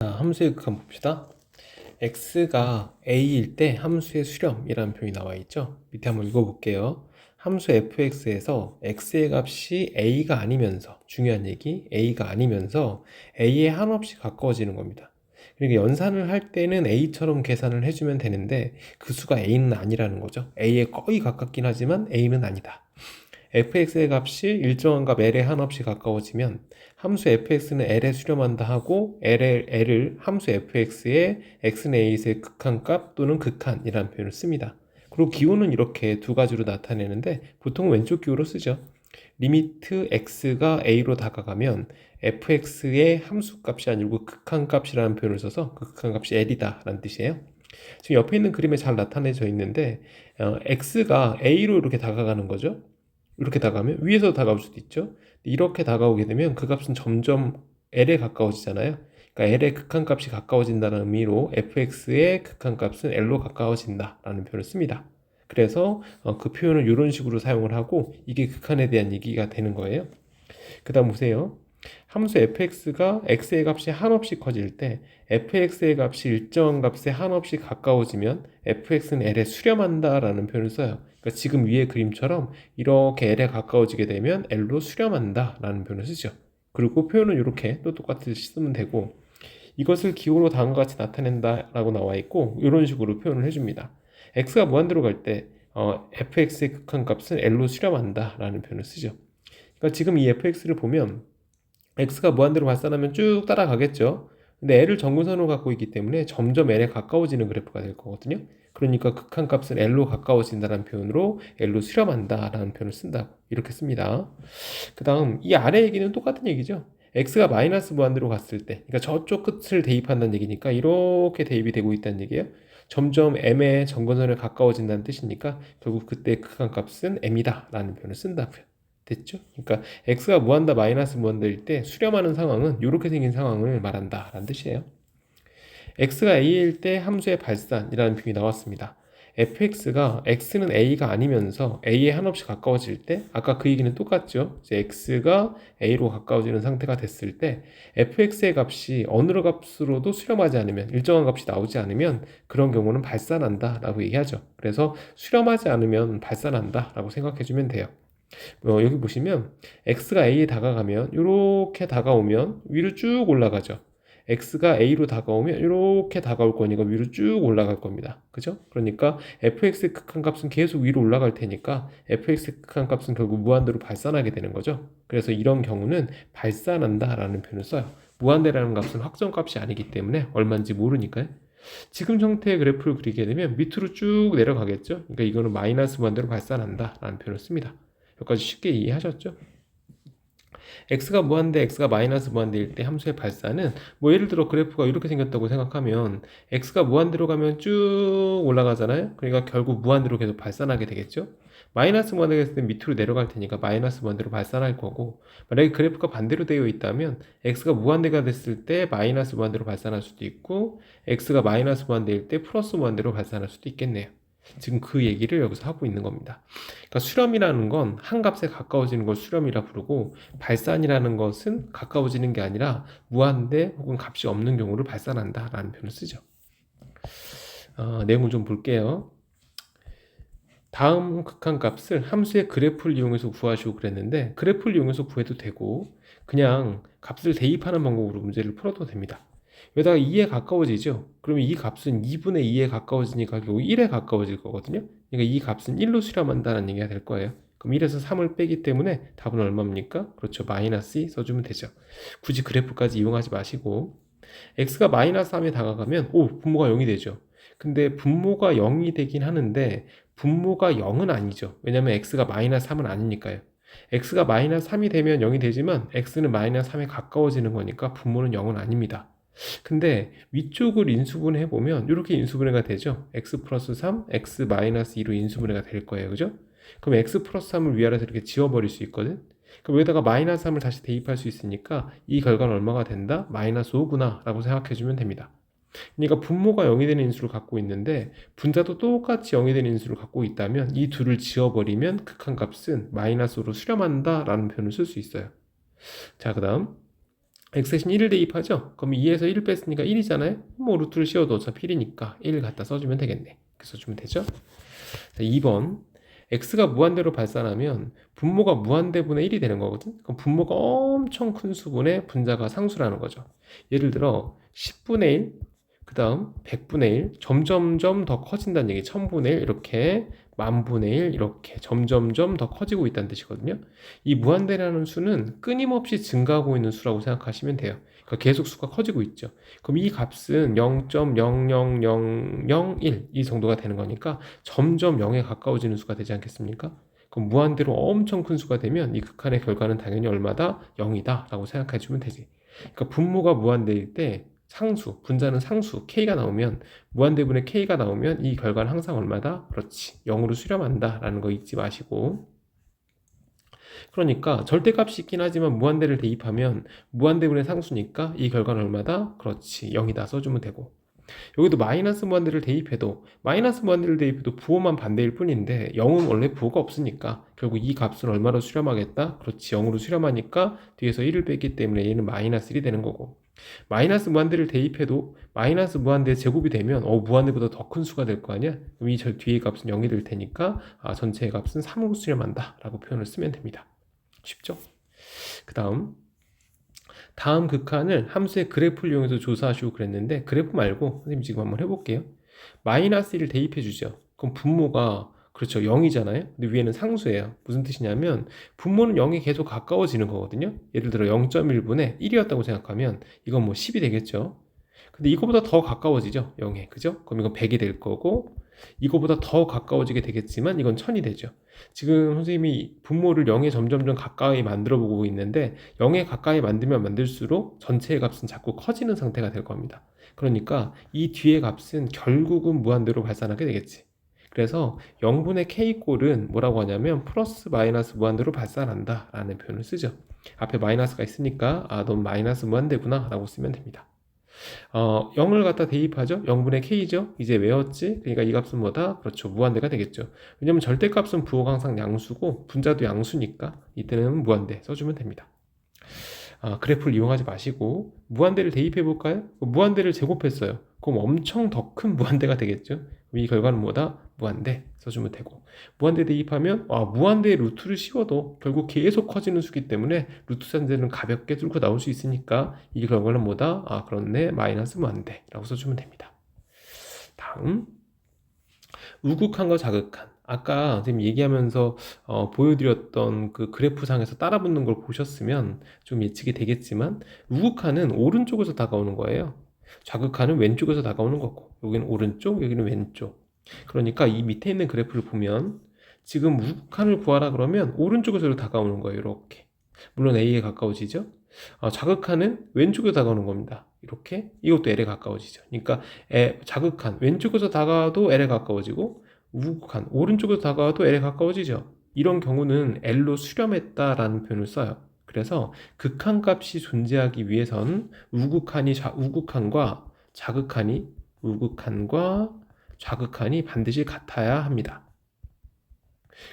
자, 함수의 극한 봅시다. x가 a일 때 함수의 수렴이라는 표현이 나와 있죠. 밑에 한번 읽어볼게요. 함수 fx에서 x의 값이 a가 아니면서 중요한 얘기 a가 아니면서 a에 한없이 가까워지는 겁니다. 그러니까 연산을 할 때는 a처럼 계산을 해주면 되는데 그 수가 a는 아니라는 거죠. a에 거의 가깝긴 하지만 a는 아니다. Fx의 값이 일정한 값 l에 한없이 가까워지면 함수 fx는 l에 수렴한다 하고 l을, l을 함수 fx의 x는 a의 극한값 또는 극한이라는 표현을 씁니다. 그리고 기호는 이렇게 두 가지로 나타내는데 보통 왼쪽 기호로 쓰죠. 리미트 x가 a로 다가가면 fx의 함수값이 아니고 극한값이라는 표현을 써서 그 극한값이 l이다 라는 뜻이에요. 지금 옆에 있는 그림에 잘 나타내져 있는데 어, x가 a로 이렇게 다가가는 거죠. 이렇게 다가가면 위에서 다가올 수도 있죠. 이렇게 다가오게 되면 그 값은 점점 L에 가까워지잖아요. 그러니까 L의 극한값이 가까워진다는 의미로 fx의 극한값은 L로 가까워진다라는 표현을 씁니다. 그래서 어, 그 표현을 이런 식으로 사용을 하고 이게 극한에 대한 얘기가 되는 거예요. 그 다음 보세요. 함수 fx가 x의 값이 한없이 커질 때 fx의 값이 일정한 값에 한없이 가까워지면 fx는 l에 수렴한다라는 표현을 써요. 그러니까 지금 위의 그림처럼 이렇게 l에 가까워지게 되면 l로 수렴한다 라는 표현을 쓰죠. 그리고 표현은 이렇게 또 똑같이 쓰면 되고 이것을 기호로 다음과 같이 나타낸다 라고 나와 있고 이런 식으로 표현을 해줍니다. x가 무한대로 갈때 어, fx의 극한값은 l로 수렴한다 라는 표현을 쓰죠. 그러니까 지금 이 fx를 보면 x가 무한대로 발산하면 쭉 따라가겠죠. 근데 l을 정근선으로 갖고 있기 때문에 점점 l에 가까워지는 그래프가 될 거거든요. 그러니까 극한값은 l로 가까워진다는 표현으로 l로 수렴한다라는 표현을 쓴다고 이렇게 씁니다. 그 다음 이 아래 얘기는 똑같은 얘기죠. x가 마이너스 무한대로 갔을 때, 그러니까 저쪽 끝을 대입한다는 얘기니까 이렇게 대입이 되고 있다는 얘기예요. 점점 m의 정근선에 가까워진다는 뜻이니까 결국 그때 극한값은 m이다 라는 표현을 쓴다고요. 됐죠? 그러니까 x가 무한다 마이너스 무한다일 때 수렴하는 상황은 이렇게 생긴 상황을 말한다 라는 뜻이에요. x가 a일 때 함수의 발산이라는 표현이 나왔습니다. fx가 x는 a가 아니면서 a에 한없이 가까워질 때 아까 그 얘기는 똑같죠. x가 a로 가까워지는 상태가 됐을 때 fx의 값이 어느 값으로도 수렴하지 않으면 일정한 값이 나오지 않으면 그런 경우는 발산한다라고 얘기하죠. 그래서 수렴하지 않으면 발산한다라고 생각해 주면 돼요. 어, 여기 보시면 x가 a에 다가가면 이렇게 다가오면 위로 쭉 올라가죠. x가 a로 다가오면 이렇게 다가올 거니까 위로 쭉 올라갈 겁니다. 그죠? 그러니까 fx의 극한값은 계속 위로 올라갈 테니까 fx의 극한값은 결국 무한대로 발산하게 되는 거죠. 그래서 이런 경우는 발산한다라는 표현을 써요. 무한대라는 값은 확정값이 아니기 때문에 얼마인지 모르니까요. 지금 형태의 그래프를 그리게 되면 밑으로 쭉 내려가겠죠. 그러니까 이거는 마이너스 무한대로 발산한다라는 표현을 씁니다. 여기까지 쉽게 이해하셨죠? x가 무한대, x가 마이너스 무한대일 때 함수의 발산은 뭐 예를 들어 그래프가 이렇게 생겼다고 생각하면 x가 무한대로 가면 쭉 올라가잖아요. 그러니까 결국 무한대로 계속 발산하게 되겠죠. 마이너스 무한대가 있을 때 밑으로 내려갈 테니까 마이너스 무한대로 발산할 거고 만약에 그래프가 반대로 되어 있다면 x가 무한대가 됐을 때 마이너스 무한대로 발산할 수도 있고 x가 마이너스 무한대일 때 플러스 무한대로 발산할 수도 있겠네요. 지금 그 얘기를 여기서 하고 있는 겁니다. 그러니까 수렴이라는 건 한 값에 가까워지는 걸 수렴이라 부르고 발산이라는 것은 가까워지는 게 아니라 무한대 혹은 값이 없는 경우를 발산한다라는 표현을 쓰죠. 어, 내용을 좀 볼게요. 다음 극한값을 함수의 그래프를 이용해서 구하시고 그랬는데 그래프를 이용해서 구해도 되고 그냥 값을 대입하는 방법으로 문제를 풀어도 됩니다. 여기다가 2에 가까워지죠? 그러면 이 값은 2분의 2에 가까워지니까 결국 1에 가까워질 거거든요? 그러니까 이 값은 1로 수렴한다는 얘기가 될 거예요. 그럼 1에서 3을 빼기 때문에 답은 얼마입니까? 그렇죠. 마이너스 2 써주면 되죠. 굳이 그래프까지 이용하지 마시고 x가 마이너스 3에 다가가면 오 분모가 0이 되죠. 근데 분모가 0이 되긴 하는데 분모가 0은 아니죠. 왜냐면 x가 마이너스 3은 아니니까요. x가 마이너스 3이 되면 0이 되지만 x는 마이너스 3에 가까워지는 거니까 분모는 0은 아닙니다. 근데 위쪽을 인수분해 보면 이렇게 인수분해가 되죠. x 플러스 3, x 마이너스 2로 인수분해가 될 거예요. 그죠? 그럼 x 플러스 3을 위아래서 이렇게 지워버릴 수 있거든. 그럼 여기다가 마이너스 3을 다시 대입할 수 있으니까 이 결과는 얼마가 된다? 마이너스 5구나 라고 생각해 주면 됩니다. 그러니까 분모가 0이 되는 인수를 갖고 있는데 분자도 똑같이 0이 되는 인수를 갖고 있다면 이 둘을 지워버리면 극한값은 마이너스로 수렴한다 라는 표현을 쓸 수 있어요. 자, 그 다음 x 대신 1을 대입하죠? 그럼 2에서 1을 뺐으니까 1이잖아요? 뭐 루트를 씌워도 어차피 1이니까 1을 갖다 써주면 되겠네. 이렇게 써주면 되죠? 자, 2번. x가 무한대로 발산하면 분모가 무한대분의 1이 되는 거거든? 그럼 분모가 엄청 큰 수분의 분자가 상수라는 거죠. 예를 들어 10분의 1, 그 다음 100분의 1, 점점점 더 커진다는 얘기, 1000분의 1 이렇게 만분의 1 이렇게 점점점 더 커지고 있다는 뜻이거든요. 이 무한대라는 수는 끊임없이 증가하고 있는 수라고 생각하시면 돼요. 그러니까 계속 수가 커지고 있죠. 그럼 이 값은 0.00001 이 정도가 되는 거니까 점점 0에 가까워지는 수가 되지 않겠습니까? 그럼 무한대로 엄청 큰 수가 되면 이 극한의 결과는 당연히 얼마다? 0이다 라고 생각해 주면 되지. 그러니까 분모가 무한대일 때 상수, 분자는 상수, k가 나오면 무한대분의 k가 나오면 이 결과는 항상 얼마다? 그렇지. 0으로 수렴한다 라는 거 잊지 마시고 그러니까 절대값이 있긴 하지만 무한대를 대입하면 무한대분의 상수니까 이 결과는 얼마다? 그렇지. 0이다 써주면 되고 여기도 마이너스 무한대를 대입해도 마이너스 무한대를 대입해도 부호만 반대일 뿐인데 0은 원래 부호가 없으니까 결국 이 값은 얼마로 수렴하겠다? 그렇지 0으로 수렴하니까 뒤에서 1을 뺐기 때문에 얘는 마이너스 1이 되는 거고 마이너스 무한대를 대입해도 마이너스 무한대 제곱이 되면 어 무한대보다 더 큰 수가 될 거 아니야? 그럼 이 저 뒤의 값은 0이 될 테니까 아, 전체의 값은 3으로 수렴한다 라고 표현을 쓰면 됩니다 쉽죠? 그 다음 다음 극한을 함수의 그래프를 이용해서 조사하시고 그랬는데 그래프 말고 선생님 지금 한번 해볼게요. 마이너스 1을 대입해 주죠. 그럼 분모가 그렇죠 0이잖아요. 근데 위에는 상수예요. 무슨 뜻이냐면 분모는 0에 계속 가까워지는 거거든요. 예를 들어 0.1분의 1이었다고 생각하면 이건 뭐 10이 되겠죠. 근데 이거보다 더 가까워지죠 0에 그죠? 그럼 이건 100이 될 거고 이거보다 더 가까워지게 되겠지만 이건 1000이 되죠. 지금 선생님이 분모를 0에 점점점 가까이 만들어 보고 있는데 0에 가까이 만들면 만들수록 전체의 값은 자꾸 커지는 상태가 될 겁니다. 그러니까 이 뒤의 값은 결국은 무한대로 발산하게 되겠지. 그래서 0분의 k꼴은 뭐라고 하냐면 플러스 마이너스 무한대로 발산한다 라는 표현을 쓰죠. 앞에 마이너스가 있으니까 아, 넌 마이너스 무한대구나 라고 쓰면 됩니다. 어, 0을 갖다 대입하죠. 0분의 k죠. 이제 외웠지? 그러니까 이 값은 뭐다? 그렇죠. 무한대가 되겠죠. 왜냐면 절대값은 부호가 항상 양수고 분자도 양수니까 이때는 무한대 써주면 됩니다. 아, 그래프를 이용하지 마시고 무한대를 대입해 볼까요? 무한대를 제곱했어요. 그럼 엄청 더 큰 무한대가 되겠죠. 이 결과는 뭐다? 무한대 써주면 되고 무한대 대입하면 아, 무한대의 루트를 씌워도 결국 계속 커지는 수기 때문에 루트 산재는 가볍게 뚫고 나올 수 있으니까 이 결과는 뭐다? 아 그렇네 마이너스 무한대라고 써주면 됩니다. 다음 우극한과 자극한 아까 선생님 얘기하면서 어, 보여드렸던 그 그래프상에서 따라붙는 걸 보셨으면 좀 예측이 되겠지만 우극한은 오른쪽에서 다가오는 거예요. 자극한은 왼쪽에서 다가오는 거고 여기는 오른쪽 여기는 왼쪽. 그러니까 이 밑에 있는 그래프를 보면 지금 우극한을 구하라 그러면 오른쪽에서 다가오는 거예요 이렇게. 물론 A에 가까워지죠? 어, 자극한은 왼쪽에 다가오는 겁니다 이렇게. 이것도 L에 가까워지죠. 그러니까 에, 자극한 왼쪽에서 다가와도 L에 가까워지고 우극한 오른쪽에서 다가와도 L에 가까워지죠 이런 경우는 L로 수렴했다라는 표현을 써요 그래서 극한 값이 존재하기 위해선 우극한이 자, 우극한과 자극한이 우극한과 좌극한이 반드시 같아야 합니다.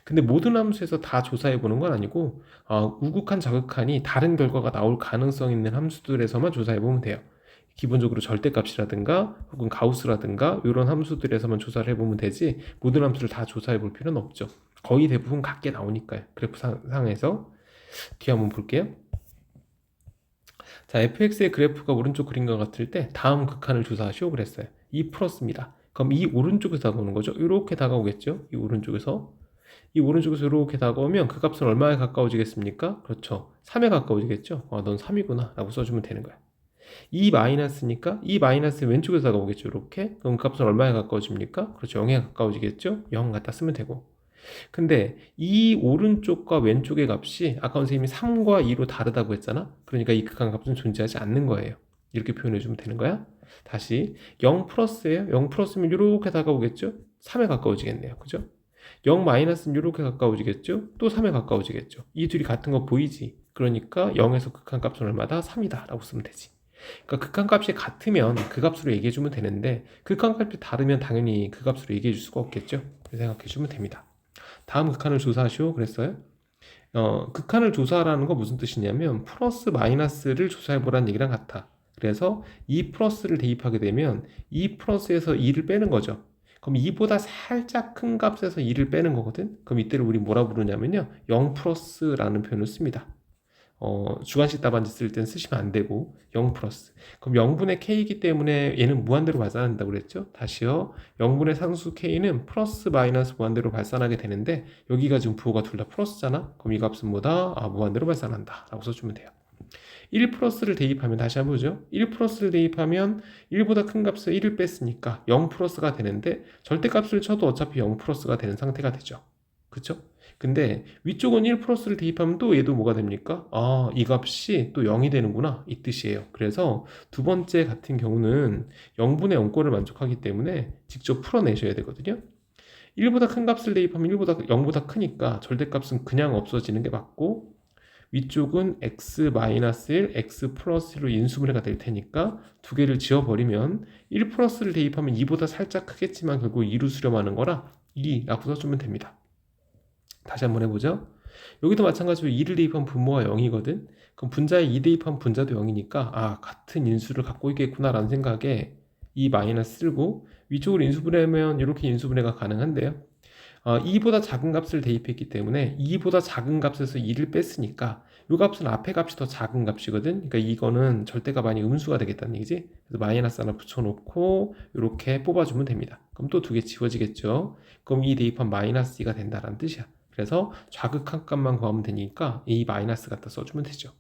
근데 모든 함수에서 다 조사해 보는 건 아니고 어, 우극한 자극한이 다른 결과가 나올 가능성 있는 함수들에서만 조사해 보면 돼요. 기본적으로 절대값이라든가 혹은 가우스라든가 이런 함수들에서만 조사를 해보면 되지 모든 함수를 다 조사해 볼 필요는 없죠. 거의 대부분 같게 나오니까요. 그래프 상에서 뒤에 한번 볼게요. 자, fx의 그래프가 오른쪽 그림과 같을 때 다음 극한을 조사하시오 그랬어요. 2 플러스입니다. 그럼 이 오른쪽에서 다가오는 거죠. 이렇게 다가오겠죠. 이 오른쪽에서. 이 오른쪽에서 이렇게 다가오면 그 값은 얼마에 가까워지겠습니까? 그렇죠. 3에 가까워지겠죠. 아, 넌 3이구나. 라고 써주면 되는 거야. 이 마이너스니까 이 마이너스 왼쪽에서 다가오겠죠. 이렇게. 그럼 그 값은 얼마에 가까워집니까? 그렇죠. 0에 가까워지겠죠. 0 갖다 쓰면 되고. 근데 이 오른쪽과 왼쪽의 값이 아까 선생님이 3과 2로 다르다고 했잖아. 그러니까 이 극한 값은 존재하지 않는 거예요. 이렇게 표현해 주면 되는 거야. 다시 0 플러스예요. 0 플러스면 이렇게 다가오겠죠? 3에 가까워지겠네요. 그죠? 0 마이너스는 이렇게 가까워지겠죠? 또 3에 가까워지겠죠? 이 둘이 같은 거 보이지? 그러니까 0에서 극한 값은 얼마다? 3이다 라고 쓰면 되지. 그러니까 극한값이 같으면 그 값으로 얘기해 주면 되는데 극한값이 다르면 당연히 그 값으로 얘기해 줄 수가 없겠죠? 생각해 주면 됩니다. 다음 극한을 조사하시오 그랬어요? 어, 극한을 조사하라는 거 무슨 뜻이냐면 플러스 마이너스를 조사해 보라는 얘기랑 같아. 그래서 2 플러스를 대입하게 되면 2 플러스에서 2를 빼는 거죠. 그럼 2보다 살짝 큰 값에서 2를 빼는 거거든. 그럼 이때를 우리 뭐라 부르냐면요. 0 플러스라는 표현을 씁니다. 어, 주관식 답안지 쓸땐 쓰시면 안 되고 0 플러스. 그럼 0분의 k이기 때문에 얘는 무한대로 발산한다고 그랬죠? 다시요. 0분의 상수 k는 플러스 마이너스 무한대로 발산하게 되는데 여기가 지금 부호가 둘 다 플러스잖아. 그럼 이 값은 뭐다? 아, 무한대로 발산한다. 라고 써주면 돼요. 1 플러스를 대입하면 다시 한번 보죠. 1 플러스를 대입하면 1보다 큰 값에 1을 뺐으니까 0 플러스가 되는데 절대값을 쳐도 어차피 0 플러스가 되는 상태가 되죠. 그쵸? 근데 위쪽은 1 플러스를 대입하면 또 얘도 뭐가 됩니까? 아, 이 값이 또 0이 되는구나. 이 뜻이에요. 그래서 두 번째 같은 경우는 0분의 0꼴을 만족하기 때문에 직접 풀어내셔야 되거든요. 1보다 큰 값을 대입하면 1보다 0보다 크니까 절대값은 그냥 없어지는 게 맞고 위쪽은 x-1, x 플러스로 인수분해가 될 테니까 두 개를 지워버리면 1 플러스를 대입하면 2보다 살짝 크겠지만 결국 2로 수렴하는 거라 2라고 써주면 됩니다. 다시 한번 해보죠. 여기도 마찬가지로 2를 대입하면 분모가 0이거든. 그럼 분자에 2 대입하면 분자도 0이니까 아 같은 인수를 갖고 있겠구나라는 생각에 이 마이너스 쓰고 위쪽으로 인수분해하면 이렇게 인수분해가 가능한데요. 어, 2보다 작은 값을 대입했기 때문에 2보다 작은 값에서 2를 뺐으니까 이 값은 앞에 값이 더 작은 값이거든. 그러니까 이거는 절대값 아니 음수가 되겠다는 얘기지. 그래서 마이너스 하나 붙여놓고 이렇게 뽑아주면 됩니다. 그럼 또 두 개 지워지겠죠. 그럼 이 대입한 마이너스 2가 된다는 뜻이야. 그래서 좌극한 값만 구하면 되니까 이 마이너스 갖다 써주면 되죠.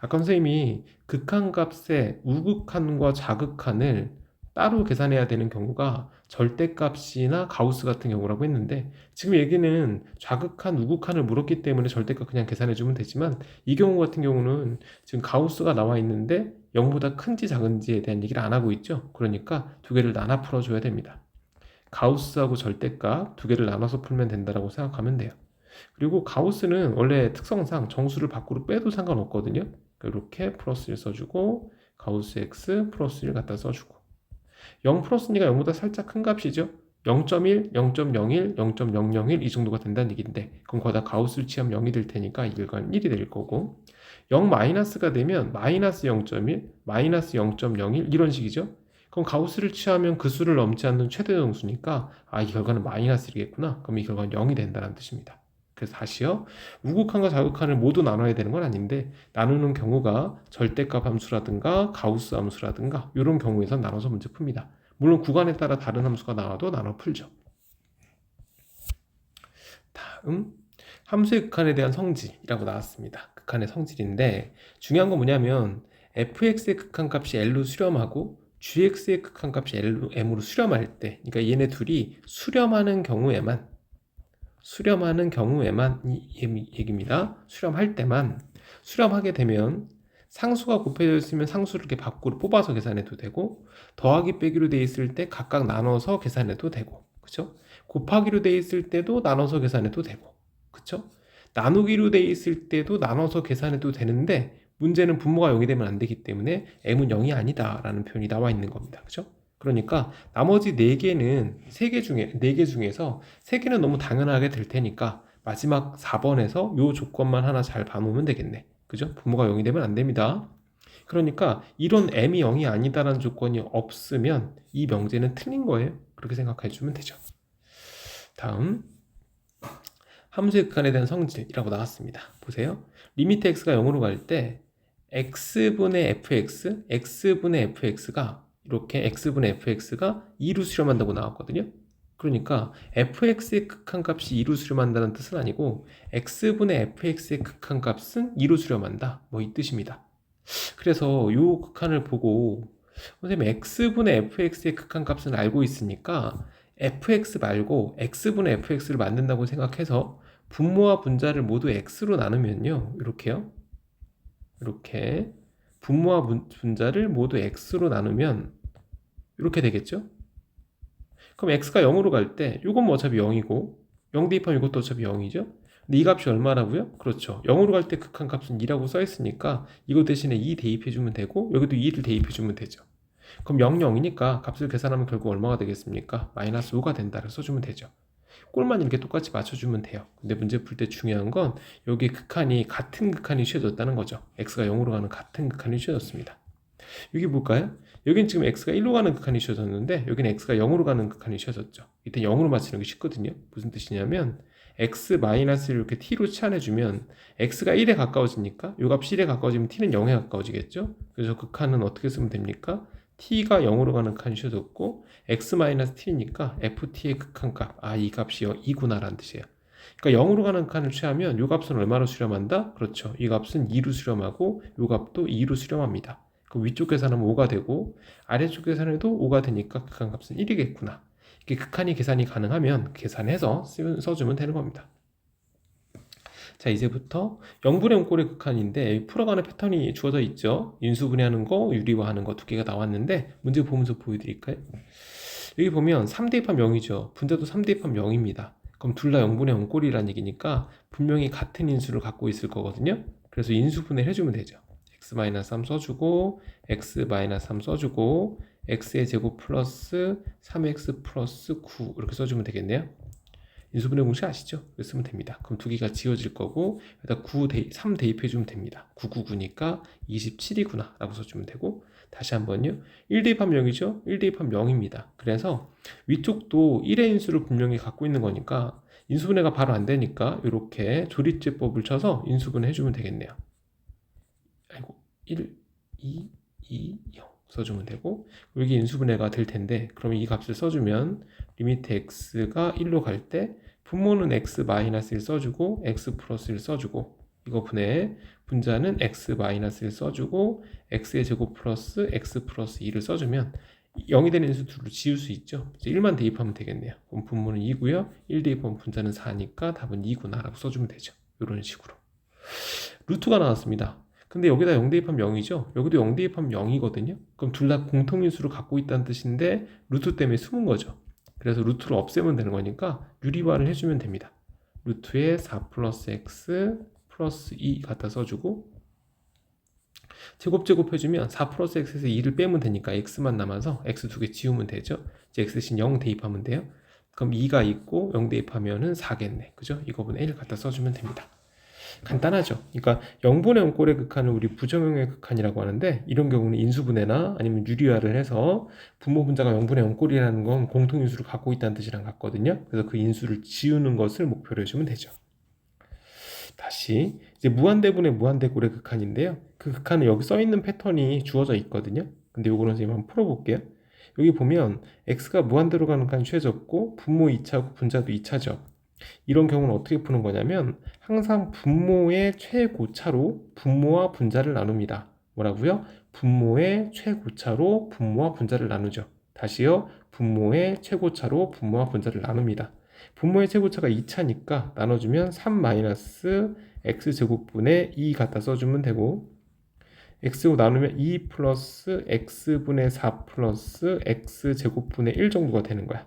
아까 선생님이 극한 값의 우극한과 좌극한을 따로 계산해야 되는 경우가 절대값이나 가우스 같은 경우라고 했는데 지금 얘기는 좌극한, 우극한을 물었기 때문에 절대값 그냥 계산해 주면 되지만 이 경우 같은 경우는 지금 가우스가 나와 있는데 0보다 큰지 작은지에 대한 얘기를 안 하고 있죠. 그러니까 두 개를 나눠 풀어 줘야 됩니다. 가우스하고 절대값 두 개를 나눠서 풀면 된다라고 생각하면 돼요. 그리고 가우스는 원래 특성상 정수를 밖으로 빼도 상관없거든요. 이렇게 플러스를 써주고 가우스 x 플러스 1 갖다 써주고 0 플러스니까 0보다 살짝 큰 값이죠. 0.1, 0.01, 0.001 이 정도가 된다는 얘기인데 그럼 거기다 가우스를 취하면 0이 될 테니까 이건 1이 될 거고 0 마이너스가 되면 마이너스 0.1, 마이너스 0.01 이런 식이죠. 그럼 가우스를 취하면 그 수를 넘지 않는 최대 정수니까 아 이 결과는 마이너스 1이겠구나. 그럼 이 결과는 0이 된다는 뜻입니다. 그래서 다시요. 우극한과 자극한을 모두 나눠야 되는 건 아닌데 나누는 경우가 절대값 함수라든가 가우스 함수라든가 이런 경우에서 나눠서 문제 풉니다. 물론 구간에 따라 다른 함수가 나와도 나눠 풀죠. 다음 함수의 극한에 대한 성질이라고 나왔습니다. 극한의 성질인데 중요한 건 뭐냐면 fx의 극한 값이 l로 수렴하고 gx의 극한 값이 L로, m으로 수렴할 때 그러니까 얘네 둘이 수렴하는 경우에만 수렴하는 경우에만 이 얘기입니다. 수렴할 때만 수렴하게 되면 상수가 곱해져 있으면 상수를 이렇게 밖으로 뽑아서 계산해도 되고 더하기 빼기로 돼 있을 때 각각 나눠서 계산해도 되고 그쵸? 곱하기로 돼 있을 때도 나눠서 계산해도 되고 그쵸? 나누기로 돼 있을 때도 나눠서 계산해도 되는데 문제는 분모가 0이 되면 안 되기 때문에 m은 0이 아니다라는 표현이 나와 있는 겁니다. 그죠? 그러니까 나머지 4개는 3개 중에 4개 중에서 3개는 너무 당연하게 될 테니까 마지막 4번에서 요 조건만 하나 잘 봐놓으면 되겠네. 그죠? 분모가 0이 되면 안 됩니다. 그러니까 이런 m이 0이 아니다라는 조건이 없으면 이 명제는 틀린 거예요. 그렇게 생각해 주면 되죠. 다음 함수의 극한에 대한 성질이라고 나왔습니다. 보세요. 리미트 x가 0으로 갈 때 x분의 fx, x분의 fx가 이렇게 x분의 fx가 2로 수렴한다고 나왔거든요. 그러니까 fx의 극한값이 2로 수렴한다는 뜻은 아니고 x분의 fx의 극한값은 2로 수렴한다. 뭐 이 뜻입니다. 그래서 이 극한을 보고 선생님 x분의 fx의 극한값은 알고 있으니까 fx 말고 x분의 fx를 만든다고 생각해서 분모와 분자를 모두 x로 나누면요. 이렇게요. 이렇게 분모와 분자를 모두 x로 나누면 이렇게 되겠죠? 그럼 x가 0으로 갈 때 이건 뭐 어차피 0이고 0 대입하면 이것도 어차피 0이죠? 근데 이 값이 얼마라고요? 그렇죠. 0으로 갈 때 극한 값은 2라고 써 있으니까 이거 대신에 2 대입해 주면 되고 여기도 2를 대입해 주면 되죠. 그럼 0, 0이니까 값을 계산하면 결국 얼마가 되겠습니까? 마이너스 5가 된다를 써주면 되죠. 꼴만 이렇게 똑같이 맞춰주면 돼요. 근데 문제 풀 때 중요한 건 여기 극한이 같은 극한이 씌워졌다는 거죠. x가 0으로 가는 같은 극한이 씌워졌습니다. 여기 볼까요? 여긴 지금 x가 1로 가는 극한이 씌워졌는데 여기는 x가 0으로 가는 극한이 씌워졌죠. 이때 0으로 맞추는 게 쉽거든요. 무슨 뜻이냐면 x 마이너스를 이렇게 t로 치환해주면 x가 1에 가까워지니까 이 값이 1에 가까워지면 t는 0에 가까워지겠죠. 그래서 극한은 어떻게 쓰면 됩니까? T가 0으로 가는 극한이 씌워졌고 x 마이너스 t니까 ft의 극한값 아 이 값이 2구나라는 뜻이에요. 그러니까 0으로 가는 극한을 취하면 이 값은 얼마로 수렴한다? 그렇죠. 이 값은 2로 수렴하고 이 값도 2로 수렴합니다. 그 위쪽 계산하면 5가 되고 아래쪽 계산해도 5가 되니까 극한값은 1이겠구나. 이게 극한이 계산이 가능하면 계산해서 쓰- 써주면 되는 겁니다. 자 이제부터 0분의 0 꼴의 극한인데 풀어가는 패턴이 주어져 있죠. 인수분해하는 거, 유리화하는 거 두 개가 나왔는데 문제 보면서 보여드릴까요? 여기 보면 3 대입하면 0이죠. 분자도 3 대입하면 0입니다. 그럼 둘 다 0분의 0 꼴이라는 얘기니까 분명히 같은 인수를 갖고 있을 거거든요. 그래서 인수분해를 해주면 되죠. x-3 써주고 x-3 써주고 x의 제곱 플러스 3x 플러스 9 이렇게 써주면 되겠네요. 인수분해 공식 아시죠? 쓰면 됩니다. 그럼 두 개가 지워질 거고 여기다 9 대입, 3 대입해 주면 됩니다. 999니까 27이구나 라고 써주면 되고 다시 한번요. 1 대입하면 0이죠? 1 대입하면 0입니다. 그래서 위쪽도 1의 인수를 분명히 갖고 있는 거니까 인수분해가 바로 안 되니까 이렇게 조립제법을 쳐서 인수분해 해주면 되겠네요. 아이고 1, 2, 2, 0 써주면 되고 여기 인수분해가 될 텐데 그러면 이 값을 써주면 리미트 x가 1로 갈 때 분모는 x 마이너스 1 써주고 x 플러스 1 써주고 이거 분해 분자는 x 마이너스 1 써주고 x의 제곱 플러스 x 플러스 2를 써주면 0이 되는 인수 둘로 지울 수 있죠. 이제 1만 대입하면 되겠네요. 그럼 분모는 2고요. 1 대입하면 분자는 4니까 답은 2구나 라고 써주면 되죠. 이런 식으로. 루트가 나왔습니다. 근데 여기다 0 대입하면 0이죠. 여기도 0 대입하면 0이거든요. 그럼 둘 다 공통인수를 갖고 있다는 뜻인데 루트 때문에 숨은 거죠. 그래서 루트를 없애면 되는 거니까 유리화를 해주면 됩니다. 루트에 4 플러스 x 플러스 2 갖다 써주고 제곱 제곱 해주면 4 플러스 x에서 2를 빼면 되니까 x만 남아서 x 두 개 지우면 되죠. 이제 x 대신 0 대입하면 돼요. 그럼 2가 있고 0 대입하면은 4겠네. 그죠? 이거분의 1 갖다 써주면 됩니다. 간단하죠. 그러니까 0분의 0 꼴의 극한을 우리 부정형의 극한이라고 하는데 이런 경우는 인수분해나 아니면 유리화를 해서 분모 분자가 0분의 0 꼴이라는 건 공통인수를 갖고 있다는 뜻이랑 같거든요. 그래서 그 인수를 지우는 것을 목표로 해주면 되죠. 다시 이제 무한대분의 무한대꼴의 극한인데요. 그 극한은 여기 써 있는 패턴이 주어져 있거든요. 근데 요거는 선생님 한번 풀어볼게요. 여기 보면 x가 무한대로 가는 극한이 취해졌고 분모 2차고 분자도 2차죠. 이런 경우는 어떻게 푸는 거냐면 항상 분모의 최고차로 분모와 분자를 나눕니다. 뭐라고요? 분모의 최고차로 분모와 분자를 나누죠. 다시요. 분모의 최고차로 분모와 분자를 나눕니다. 분모의 최고차가 2차니까 나눠주면 3 마이너스 x제곱분의 2 갖다 써주면 되고 x로 나누면 2 플러스 x분의 4 플러스 x제곱분의 1 정도가 되는 거야.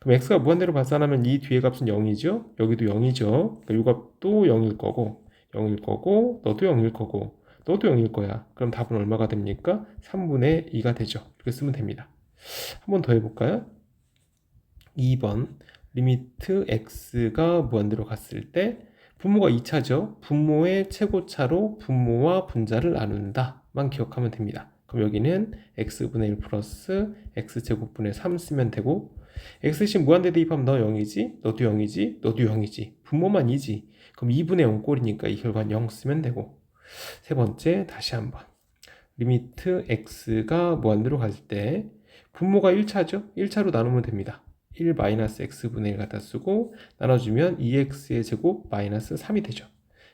그럼 x가 무한대로 발산하면 이 뒤에 값은 0이죠? 여기도 0이죠? 그러니까 이 값도 0일 거고 0일 거고 너도 0일 거고 너도 0일 거야. 그럼 답은 얼마가 됩니까? 3분의 2가 되죠. 이렇게 쓰면 됩니다. 한 번 더 해볼까요? 2번 리미트 x가 무한대로 갔을 때 분모가 2차죠. 분모의 최고차로 분모와 분자를 나눈다만 기억하면 됩니다. 그럼 여기는 x분의 1 플러스 x제곱분의 3 쓰면 되고 x신 무한대 대입하면 너 0이지? 너도 0이지? 너도 0이지? 분모만 2지? 그럼 2분의 0 꼴이니까 이 결과는 0 쓰면 되고. 세 번째 다시 한번. 리미트 x가 무한대로 갈때 분모가 1차죠? 1차로 나누면 됩니다. 1 마이너스 x분의 1 갖다 쓰고 나눠주면 2x의 제곱 마이너스 3이 되죠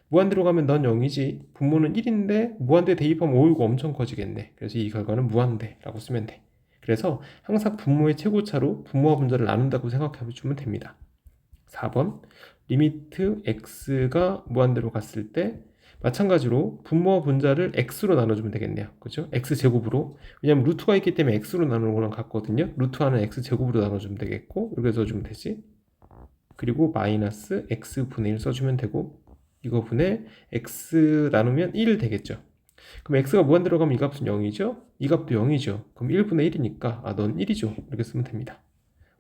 무한대로 가면 넌 0이지 분모는 1인데 무한대 대입하면 5이고 엄청 커지겠네 그래서 이 결과는 무한대라고 쓰면 돼 그래서 항상 분모의 최고차로 분모와 분자를 나눈다고 생각해 주면 됩니다. 4번 리미트 x가 무한대로 갔을 때 마찬가지로 분모와 분자를 x로 나눠주면 되겠네요. 그죠? x제곱으로. 왜냐면 루트가 있기 때문에 x로 나누는 거랑 같거든요. 루트 하는 x제곱으로 나눠주면 되겠고 이렇게 써주면 되지. 그리고 마이너스 x분의 1 써주면 되고 이거 분의 x 나누면 1 되겠죠. 그럼 x가 무한대로 가면 이 값은 0이죠? 이 값도 0이죠. 그럼 1분의 1이니까 아, 넌 1이죠. 이렇게 쓰면 됩니다.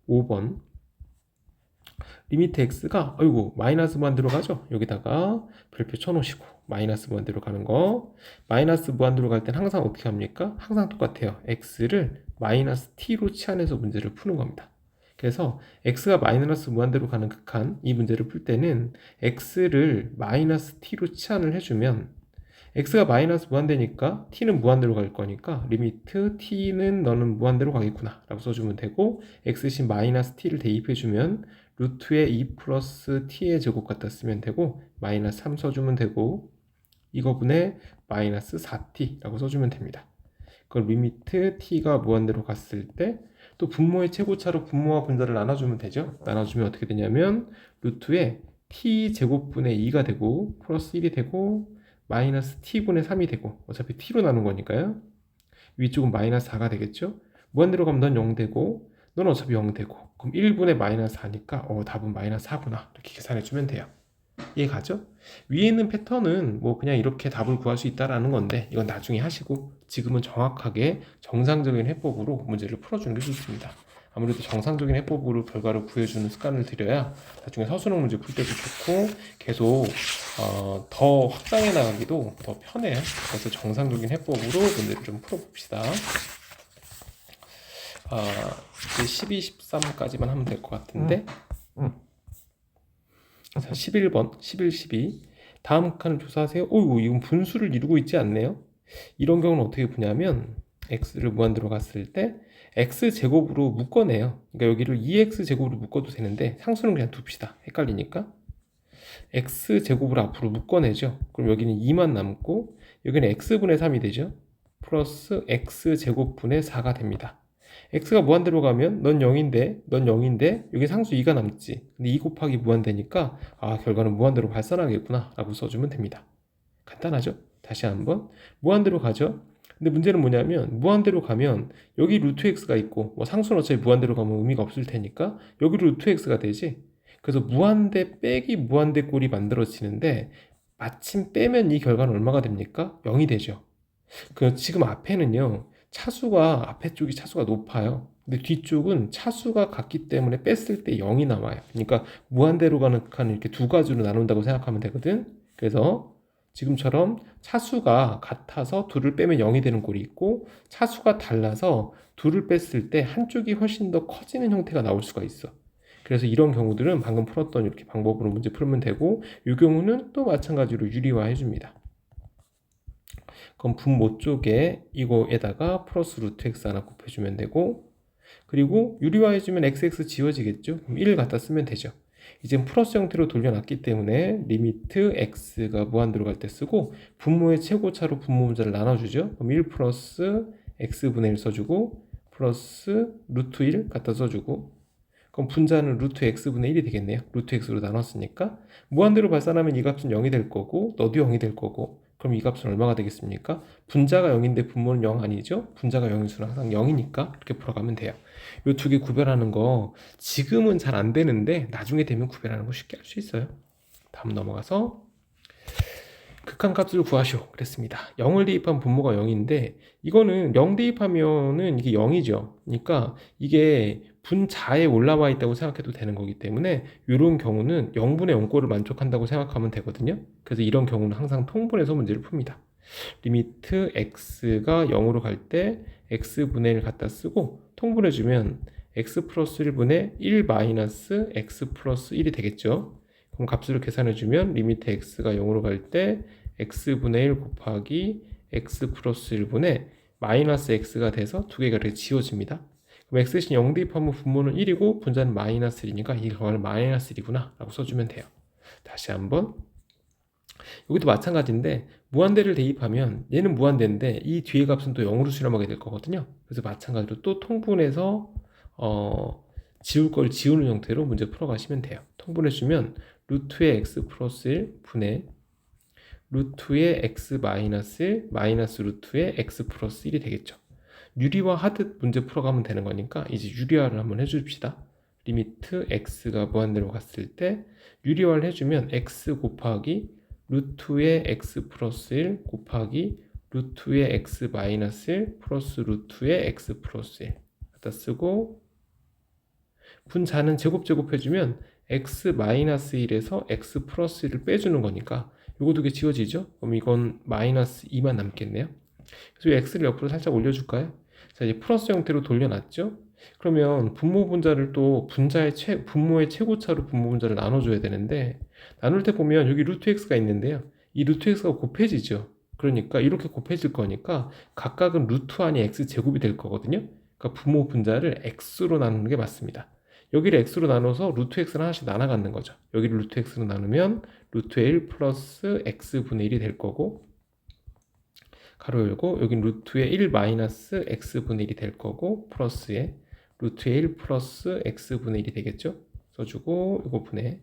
5번 리미트 x가 아이고 마이너스 무한대로 가죠. 여기다가 별표 쳐놓으시고 마이너스 무한대로 가는 거 마이너스 무한대로 갈 땐 항상 어떻게 합니까? 항상 똑같아요. x를 마이너스 t로 치환해서 문제를 푸는 겁니다. 그래서 x가 마이너스 무한대로 가는 극한 이 문제를 풀 때는 x를 마이너스 t로 치환을 해주면 x가 마이너스 무한대니까 t는 무한대로 갈 거니까 리미트 t는 너는 무한대로 가겠구나 라고 써주면 되고 x신 마이너스 t를 대입해주면 루트의 2 플러스 t의 제곱 갖다 쓰면 되고 마이너스 3 써주면 되고 이거분의 마이너스 4t 라고 써주면 됩니다. 그걸 리미트 t가 무한대로 갔을 때 또 분모의 최고차로 분모와 분자를 나눠주면 되죠 나눠주면 어떻게 되냐면 루트의 t 제곱분의 2가 되고 플러스 1이 되고 마이너스 t분의 3이 되고 어차피 t로 나눈 거니까요. 위쪽은 마이너스 4가 되겠죠. 무한대로 가면 넌 0 되고 넌 어차피 0 되고 그럼 1분의 마이너스 4니까 어 답은 마이너스 4구나 이렇게 계산해 주면 돼요. 이해 가죠? 위에 있는 패턴은 뭐 그냥 이렇게 답을 구할 수 있다라는 건데 이건 나중에 하시고 지금은 정확하게 정상적인 해법으로 문제를 풀어주는 게 좋습니다. 아무래도 정상적인 해법으로 결과를 구해주는 습관을 들여야 나중에 서술형 문제 풀 때도 좋고 계속 어, 더 확장해 나가기도 더 편해요. 그래서 정상적인 해법으로 문제를 좀 풀어봅시다. 아, 이제 12, 13까지만 하면 될 것 같은데. 응. 자, 11번, 11, 12. 다음 칸을 조사하세요. 오이고, 이건 분수를 이루고 있지 않네요. 이런 경우는 어떻게 보냐면, x를 무한대로 갔을 때, x 제곱으로 묶어내요. 그러니까 여기를 2x 제곱으로 묶어도 되는데, 상수는 그냥 둡시다. 헷갈리니까. x 제곱으로 앞으로 묶어내죠. 그럼 여기는 2만 남고, 여기는 x분의 3이 되죠. 플러스 x 제곱분의 4가 됩니다. X가 무한대로 가면 넌 0인데 넌 0인데 여기 상수 2가 남지. 근데 2 곱하기 무한대니까 아 결과는 무한대로 발산하겠구나 라고 써주면 됩니다. 간단하죠? 다시 한번. 무한대로 가죠? 근데 문제는 뭐냐면 무한대로 가면 여기 루트 x가 있고 뭐 상수는 어차피 무한대로 가면 의미가 없을 테니까 여기 루트 x가 되지? 그래서 무한대 빼기 무한대 꼴이 만들어지는데 마침 빼면 이 결과는 얼마가 됩니까? 0이 되죠. 그 지금 앞에는요 차수가 앞에 쪽이 차수가 높아요. 근데 뒤쪽은 차수가 같기 때문에 뺐을 때 0이 남아요. 그러니까 무한대로 가는 칸을 이렇게 두 가지로 나눈다고 생각하면 되거든. 그래서 지금처럼 차수가 같아서 둘을 빼면 0이 되는 꼴이 있고 차수가 달라서 둘을 뺐을 때 한쪽이 훨씬 더 커지는 형태가 나올 수가 있어. 그래서 이런 경우들은 방금 풀었던 이렇게 방법으로 문제 풀면 되고 이 경우는 또 마찬가지로 유리화 해줍니다. 그럼 분모 쪽에 이거에다가 플러스 루트 x 하나 곱해주면 되고 그리고 유리화해주면 xx 지워지겠죠? 그럼 1을 갖다 쓰면 되죠. 이제 플러스 형태로 돌려놨기 때문에 리미트 x가 무한대로 갈 때 쓰고 분모의 최고차로 분모 문자를 나눠주죠. 그럼 1 플러스 x분의 1 써주고 플러스 루트 1 갖다 써주고 그럼 분자는 루트 x분의 1이 되겠네요. 루트 x로 나눴으니까 무한대로 발산하면 이 값은 0이 될 거고 너도 0이 될 거고 그럼 이 값은 얼마가 되겠습니까? 분자가 0인데 분모는 0 아니죠? 분자가 0인 수는 항상 0이니까 이렇게 풀어가면 돼요. 이 두 개 구별하는 거 지금은 잘 안 되는데 나중에 되면 구별하는 거 쉽게 할 수 있어요. 다음 넘어가서 극한값을 구하시오 그랬습니다. 0을 대입한 분모가 0인데 이거는 0 대입하면은 이게 0이죠. 그러니까 이게 분자에 올라와 있다고 생각해도 되는 거기 때문에 이런 경우는 0분의 0꼴을 만족한다고 생각하면 되거든요. 그래서 이런 경우는 항상 통분해서 문제를 풉니다. 리미트 x가 0으로 갈 때 x분의 1 갖다 쓰고 통분해주면 x 플러스 1분의 1 마이너스 x 플러스 1이 되겠죠. 그럼 값을 계산해주면 리미트 x가 0으로 갈 때 x분의 1 곱하기 x 플러스 1분의 마이너스 x가 돼서 두 개가 이렇게 지워집니다. X신 0 대입하면 분모는 1이고 분자는 마이너스 1이니까 이 값은 마이너스 1이구나 라고 써주면 돼요. 다시 한번 여기도 마찬가지인데 무한대를 대입하면 얘는 무한대인데 이 뒤에 값은 또 0으로 수렴하게 될 거거든요. 그래서 마찬가지로 또 통분해서 어, 지울 걸 지우는 형태로 문제 풀어가시면 돼요. 통분해주면 루트의 x 플러스 1 분의 루트의 x 마이너스 1 마이너스 루트의 x 플러스 1이 되겠죠. 유리화 하듯 문제 풀어가면 되는 거니까 이제 유리화를 한번 해줍시다. 리미트 x가 무한대로 갔을 때 유리화를 해주면 x 곱하기 루트의 x 플러스 1 곱하기 루트의 x 마이너스 1 플러스 루트의 x 플러스 1 갖다 쓰고 분자는 제곱 제곱해주면 x 마이너스 1에서 x 플러스 1을 빼주는 거니까 요거 두 개 지워지죠? 그럼 이건 마이너스 2만 남겠네요. 그래서 이 x를 옆으로 살짝 올려줄까요? 자, 이제 플러스 형태로 돌려놨죠? 그러면 분모 분자를 또 분자의 최, 분모의 최고차로 분모 분자를 나눠줘야 되는데 나눌 때 보면 여기 루트 x가 있는데요. 이 루트 x가 곱해지죠. 그러니까 이렇게 곱해질 거니까 각각은 루트 안이 x 제곱이 될 거거든요. 그러니까 분모 분자를 x로 나누는 게 맞습니다. 여기를 x로 나눠서 루트 x를 하나씩 나눠 갖는 거죠. 여기를 루트 x로 나누면 루트 1 플러스 x분의 1이 될 거고 가로 열고 여긴 루트의 1 마이너스 x분의 1이 될 거고 플러스에 루트의 1 플러스 x분의 1이 되겠죠? 써주고 이거 분해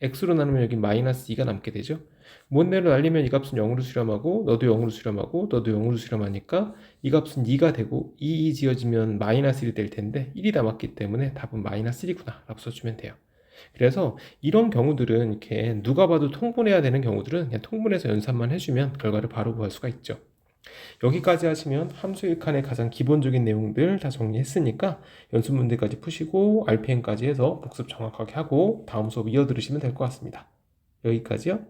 x로 나누면 여기 마이너스 2가 남게 되죠? 뭔내로 날리면 이 값은 0으로 수렴하고 너도 0으로 수렴하고 너도 0으로 수렴하니까 이 값은 2가 되고 2, 2 지어지면 마이너스 1이 될 텐데 1이 남았기 때문에 답은 마이너스 1이구나 라고 써주면 돼요. 그래서 이런 경우들은 이렇게 누가 봐도 통분해야 되는 경우들은 그냥 통분해서 연산만 해주면 결과를 바로 구할 수가 있죠. 여기까지 하시면 함수 1칸의 가장 기본적인 내용들 다 정리했으니까 연습 문제까지 푸시고 RPM까지 해서 복습 정확하게 하고 다음 수업 이어 들으시면 될 것 같습니다. 여기까지요.